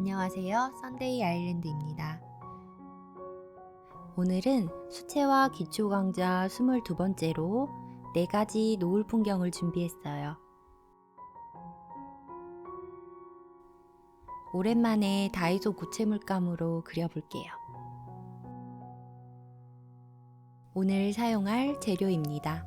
안녕하세요. 썬데이 아일랜드입니다. 오늘은 수채화 기초 강좌 22번째로 4가지 노을 풍경을 준비했어요. 오랜만에 다이소 고체 물감으로 그려볼게요. 오늘 사용할 재료입니다.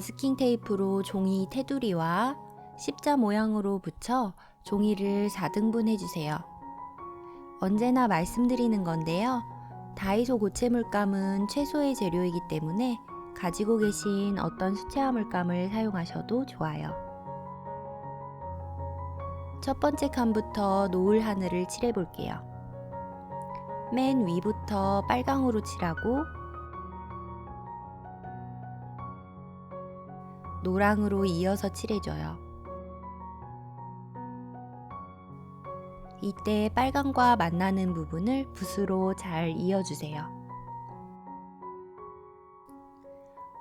마스킹 테이프로 종이 테두리와 십자 모양으로 붙여 종이를 4등분 해주세요. 언제나 말씀드리는 건데요. 다이소 고체 물감은 최소의 재료이기 때문에 가지고 계신 어떤 수채화 물감을 사용하셔도 좋아요. 첫 번째 칸부터 노을 하늘을 칠해 볼게요. 맨 위부터 빨강으로 칠하고 노랑으로 이어서 칠해줘요. 이때 빨강과 만나는 부분을 붓으로 잘 이어주세요.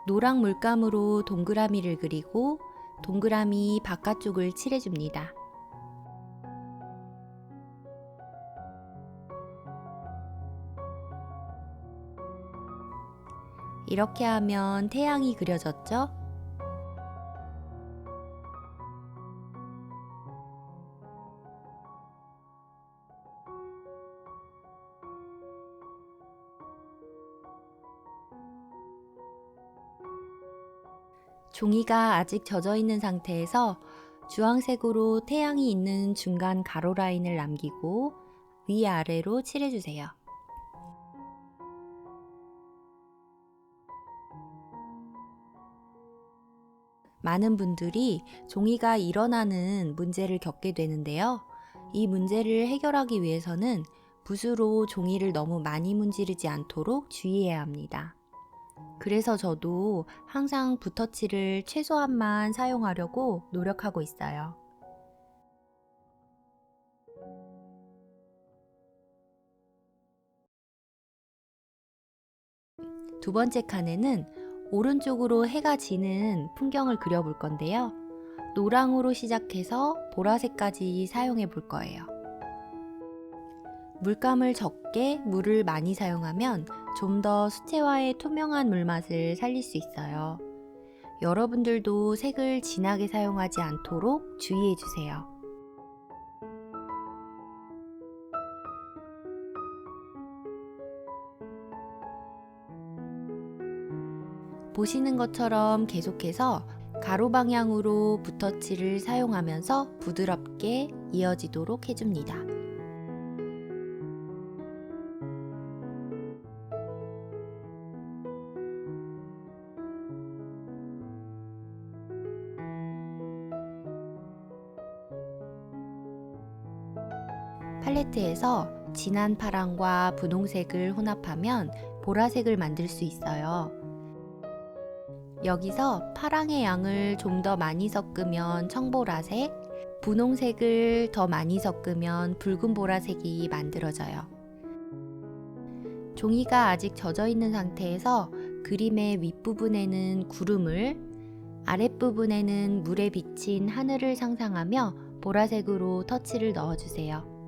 노랑 물감으로 동그라미를 그리고 동그라미 바깥쪽을 칠해줍니다. 이렇게 하면 태양이 그려졌죠? 종이가 아직 젖어 있는 상태에서 주황색으로 태양이 있는 중간 가로 라인을 남기고 위아래로 칠해주세요. 많은 분들이 종이가 일어나는 문제를 겪게 되는데요. 이 문제를 해결하기 위해서는 붓으로 종이를 너무 많이 문지르지 않도록 주의해야 합니다. 그래서 저도 항상 붓터치를 최소한만 사용하려고 노력하고 있어요. 두 번째 칸에는 오른쪽으로 해가 지는 풍경을 그려볼 건데요. 노랑으로 시작해서 보라색까지 사용해 볼 거예요. 물감을 적게 물을 많이 사용하면 좀 더 수채화의 투명한 물맛을 살릴 수 있어요. 여러분들도 색을 진하게 사용하지 않도록 주의해 주세요. 보시는 것처럼 계속해서 가로 방향으로 붓터치를 사용하면서 부드럽게 이어지도록 해줍니다. 팔레트에서 진한 파랑과 분홍색을 혼합하면 보라색을 만들 수 있어요. 여기서 파랑의 양을 좀 더 많이 섞으면 청보라색, 분홍색을 더 많이 섞으면 붉은 보라색이 만들어져요. 종이가 아직 젖어 있는 상태에서 그림의 윗부분에는 구름을, 아랫부분에는 물에 비친 하늘을 상상하며 보라색으로 터치를 넣어주세요.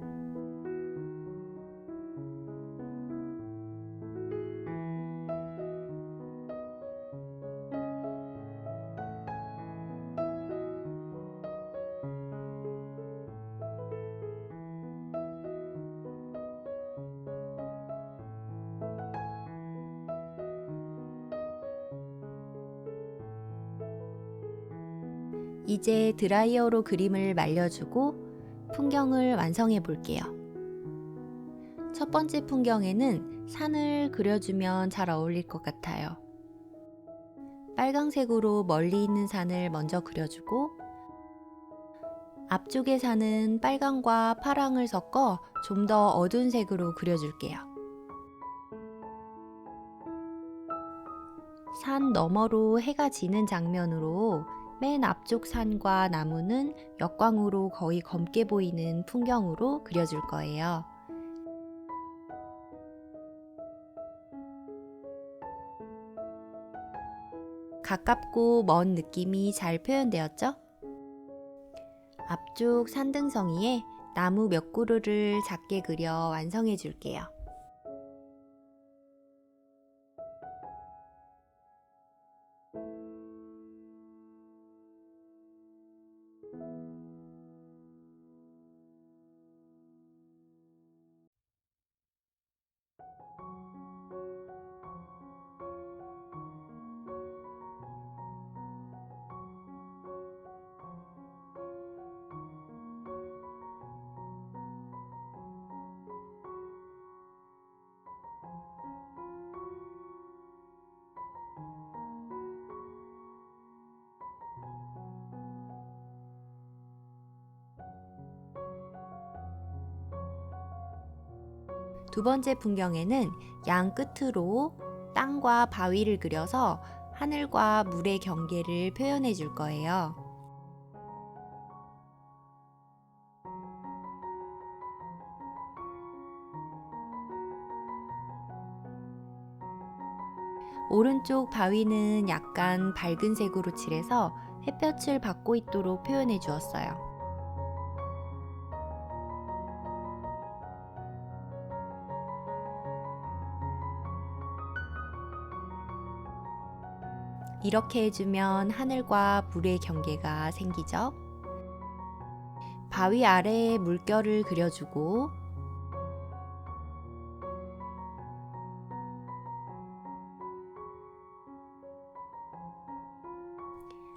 이제 드라이어로 그림을 말려주고 풍경을 완성해 볼게요. 첫 번째 풍경에는 산을 그려주면 잘 어울릴 것 같아요. 빨강색으로 멀리 있는 산을 먼저 그려주고 앞쪽의 산은 빨강과 파랑을 섞어 좀 더 어두운 색으로 그려줄게요. 산 너머로 해가 지는 장면으로 맨 앞쪽 산과 나무는 역광으로 거의 검게 보이는 풍경으로 그려줄 거예요. 가깝고 먼 느낌이 잘 표현되었죠? 앞쪽 산등성이에 나무 몇 그루를 작게 그려 완성해 줄게요. 두 번째 풍경에는 양 끝으로 땅과 바위를 그려서 하늘과 물의 경계를 표현해 줄 거예요. 오른쪽 바위는 약간 밝은 색으로 칠해서 햇볕을 받고 있도록 표현해 주었어요. 이렇게 해주면 하늘과 물의 경계가 생기죠. 바위 아래에 물결을 그려주고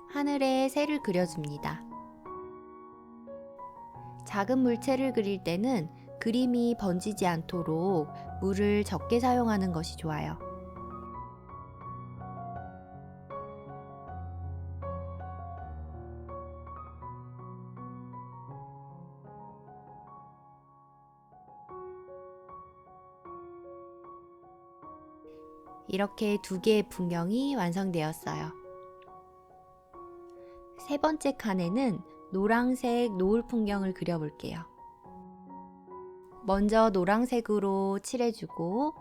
하늘에 새를 그려줍니다. 작은 물체를 그릴 때는 그림이 번지지 않도록 물을 적게 사용하는 것이 좋아요. 이렇게 두 개의 풍경이 완성되었어요. 세 번째 칸에는 노란색 노을 풍경을 그려볼게요. 먼저 노란색으로 칠해주고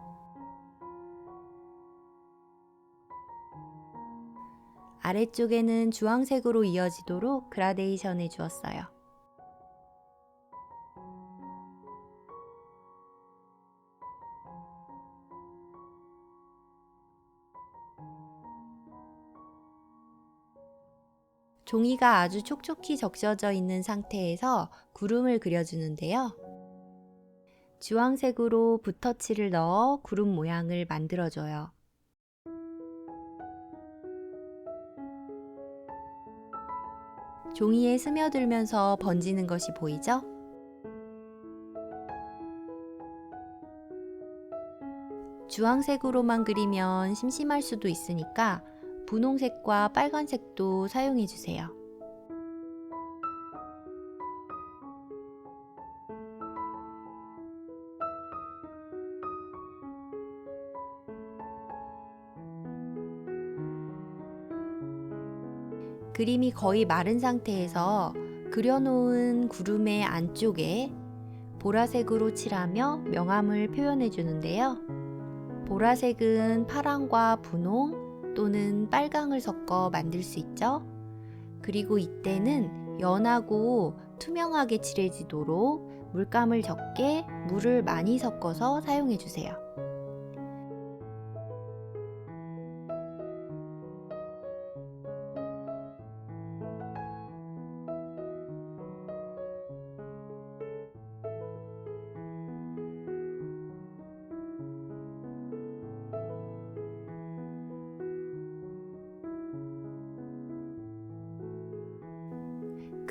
아래쪽에는 주황색으로 이어지도록 그라데이션 해주었어요. 종이가 아주 촉촉히 적셔져 있는 상태에서 구름을 그려주는데요. 주황색으로 붓터치를 넣어 구름 모양을 만들어줘요. 종이에 스며들면서 번지는 것이 보이죠? 주황색으로만 그리면 심심할 수도 있으니까 분홍색과 빨간색도 사용해 주세요. 그림이 거의 마른 상태에서 그려놓은 구름의 안쪽에 보라색으로 칠하며 명암을 표현해 주는데요. 보라색은 파랑과 분홍 또는 빨강을 섞어 만들 수 있죠. 그리고 이때는 연하고 투명하게 칠해지도록 물감을 적게 물을 많이 섞어서 사용해 주세요.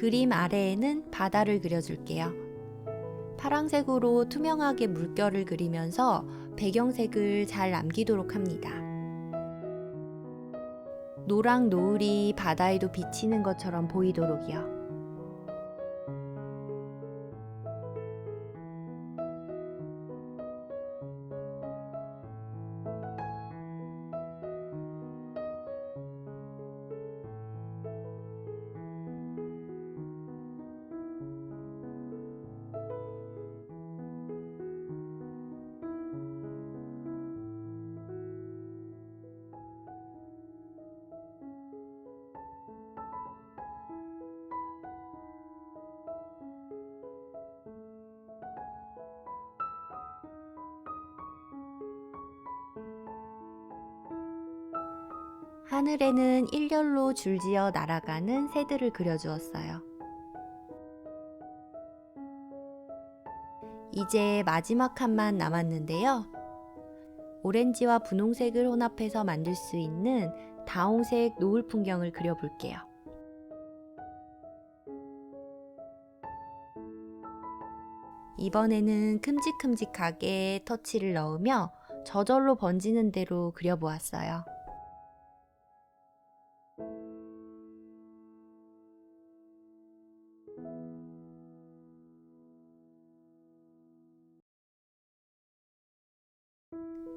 그림 아래에는 바다를 그려줄게요. 파랑색으로 투명하게 물결을 그리면서 배경색을 잘 남기도록 합니다. 노랑 노을이 바다에도 비치는 것처럼 보이도록이요. 하늘에는 일렬로 줄지어 날아가는 새들을 그려주었어요. 이제 마지막 칸만 남았는데요. 오렌지와 분홍색을 혼합해서 만들 수 있는 다홍색 노을 풍경을 그려볼게요. 이번에는 큼직큼직하게 터치를 넣으며 저절로 번지는 대로 그려보았어요.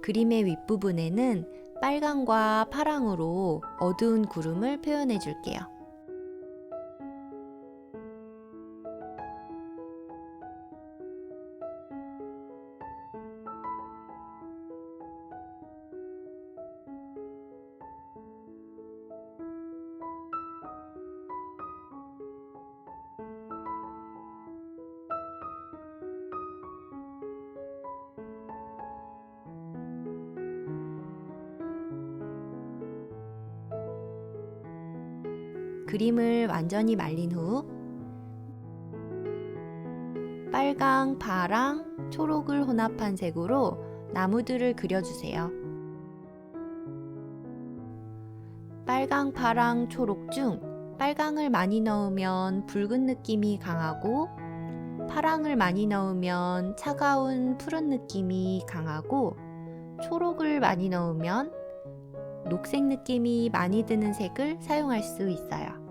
그림의 윗부분에는 빨강과 파랑으로 어두운 구름을 표현해 줄게요. 그림을 완전히 말린 후 빨강, 파랑, 초록을 혼합한 색으로 나무들을 그려주세요. 빨강, 파랑, 초록 중 빨강을 많이 넣으면 붉은 느낌이 강하고 파랑을 많이 넣으면 차가운 푸른 느낌이 강하고 초록을 많이 넣으면 녹색 느낌이 많이 드는 색을 사용할 수 있어요.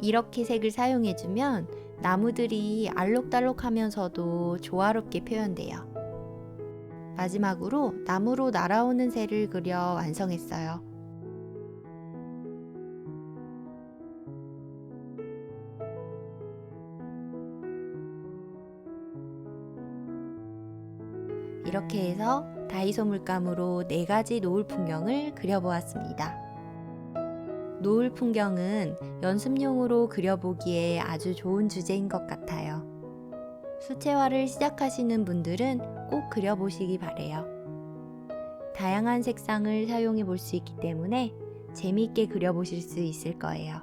이렇게 색을 사용해주면 나무들이 알록달록하면서도 조화롭게 표현돼요. 마지막으로 나무로 날아오는 새를 그려 완성했어요. 이렇게 해서 다이소 물감으로 네 가지 노을 풍경을 그려보았습니다. 노을 풍경은 연습용으로 그려보기에 아주 좋은 주제인 것 같아요. 수채화를 시작하시는 분들은 꼭 그려보시기 바래요. 다양한 색상을 사용해 볼 수 있기 때문에 재미있게 그려보실 수 있을 거예요.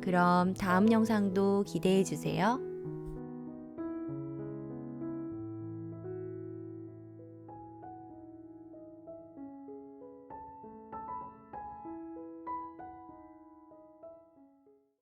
그럼 다음 영상도 기대해 주세요.